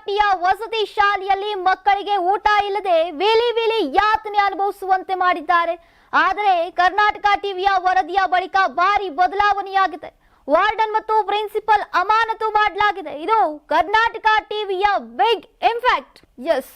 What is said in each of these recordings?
ಘಾಟಿಯ ವಸತಿ ಶಾಲೆಯಲ್ಲಿ ಮಕ್ಕಳಿಗೆ ಊಟ ಇಲ್ಲದೆ ವಿಲಿ ವಿಲಿ ಯಾತನೆ ಅನುಭವಿಸುವಂತೆ ಮಾಡಿದ್ದಾರೆ. ಆದರೆ ಕರ್ನಾಟಕ ಟಿವಿಯ ವರದಿಯ ಬಳಿಕ ಭಾರಿ ಬದಲಾವಣೆಯಾಗಿದೆ. ವಾರ್ಡನ್ ಮತ್ತು ಪ್ರಿನ್ಸಿಪಲ್ ಅಮಾನತು ಮಾಡಲಾಗಿದೆ. ಇದು ಕರ್ನಾಟಕ ಟಿವಿಯ ಬಿಗ್ ಇಂಪ್ಯಾಕ್ಟ್. ಎಸ್,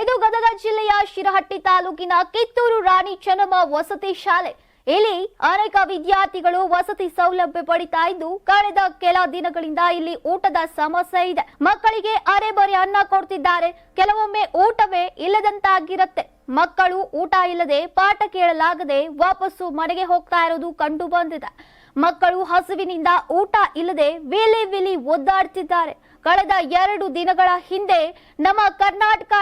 ಇದು ಗದಗ ಜಿಲ್ಲೆಯ ಶಿರಹಟ್ಟಿ ತಾಲೂಕಿನ ಕಿತ್ತೂರು ರಾಣಿ ಚೆನ್ನಮ್ಮ ವಸತಿ ಶಾಲೆ. ಇಲ್ಲಿ ಅನೇಕ ವಿದ್ಯಾರ್ಥಿಗಳು ವಸತಿ ಸೌಲಭ್ಯ ಪಡಿತಾ ಇದ್ದು, ಕಳೆದ ಕೆಲ ದಿನಗಳಿಂದ ಇಲ್ಲಿ ಊಟದ ಸಮಸ್ಯೆ ಇದೆ. ಮಕ್ಕಳಿಗೆ ಅರೆ ಬರೆ ಅನ್ನ ಕೊಡ್ತಿದ್ದಾರೆ. ಕೆಲವೊಮ್ಮೆ ಊಟವೇ ಇಲ್ಲದಂತಾಗಿರುತ್ತೆ. ಮಕ್ಕಳು ಊಟ ಇಲ್ಲದೆ ಪಾಠ ಕೇಳಲಾಗದೆ ವಾಪಸ್ಸು ಮನೆಗೆ ಹೋಗ್ತಾ ಇರೋದು ಕಂಡು ಬಂದಿದೆ. ಮಕ್ಕಳು ಹಸುವಿನಿಂದ ಊಟ ಇಲ್ಲದೆ ವಿಲಿ ವಿಲಿ ಒದ್ದಾಡ್ತಿದ್ದಾರೆ. ಕಳೆದ ಎರಡು ದಿನಗಳ ಹಿಂದೆ ನಮ್ಮ ಕರ್ನಾಟಕ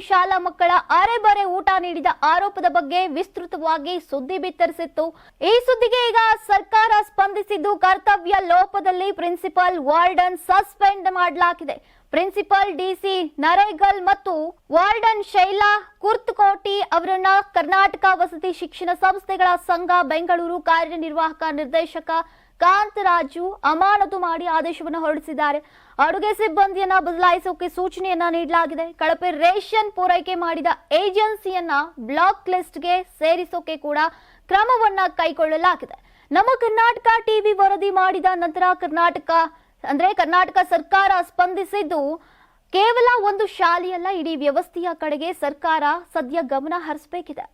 ಶಾಲಾ ಮಕ್ಕಳ ಅರೆಬರೆ ಊಟ ನೀಡಿದ ಆರೋಪದ ಬಗ್ಗೆ ವಿಸ್ತೃತವಾಗಿ ಸುದ್ದಿ ಬಿತ್ತರಿಸಿತ್ತು. ಈ ಸುದ್ದಿಗೆ ಈಗ ಸರ್ಕಾರ ಸ್ಪಂದಿಸಿದ್ದು ಕರ್ತವ್ಯ ಲೋಪದಲ್ಲಿ ಪ್ರಿನ್ಸಿಪಾಲ್ ವಾರ್ಡನ್ ಸಸ್ಪೆಂಡ್ ಮಾಡಲಾಗಿದೆ. ಪ್ರಿನ್ಸಿಪಾಲ್ ಡಿಸಿ ನರೇಗಲ್ ಮತ್ತು ವಾರ್ಡನ್ ಶೈಲಾ ಕುರ್ತಕೋಟಿ ಅವರನ್ನ ಕರ್ನಾಟಕ ವಸತಿ ಶಿಕ್ಷಣ ಸಂಸ್ಥೆಗಳ ಸಂಘ ಬೆಂಗಳೂರು ಕಾರ್ಯನಿರ್ವಾಹಕ ನಿರ್ದೇಶಕ ಕಾಂತರಾಜು ಅಮಾನತು ಮಾಡಿ ಆದೇಶವನ್ನು ಹೊರಡಿಸಿದ್ದಾರೆ. ಅಡುಗೆ ಸಿಬ್ಬಂದಿಯನ್ನ ಬದಲಾಯಿಸೋಕೆ ಸೂಚನೆಯನ್ನ ನೀಡಲಾಗಿದೆ. ಕಳಪೆ ರೇಷನ್ ಪೂರೈಕೆ ಮಾಡಿದ ಏಜೆನ್ಸಿಯನ್ನ ಬ್ಲಾಕ್ ಲಿಸ್ಟ್ಗೆ ಸೇರಿಸೋಕೆ ಕೂಡ ಕ್ರಮವನ್ನ ಕೈಗೊಳ್ಳಲಾಗಿದೆ. ನಮ್ಮ ಕರ್ನಾಟಕ ಟಿವಿ ವರದಿ ಮಾಡಿದ ನಂತರ ಕರ್ನಾಟಕ, ಅಂದ್ರೆ ಕರ್ನಾಟಕ ಸರ್ಕಾರ ಸ್ಪಂದಿಸಿದ್ದು ಕೇವಲ ಒಂದು ಶಾಲೆಯಲ್ಲ ಇಡೀ ವ್ಯವಸ್ಥೆಯ ಕಡೆಗೆ ಸರ್ಕಾರ ಸದ್ಯ ಗಮನ ಹರಿಸಬೇಕಿದೆ.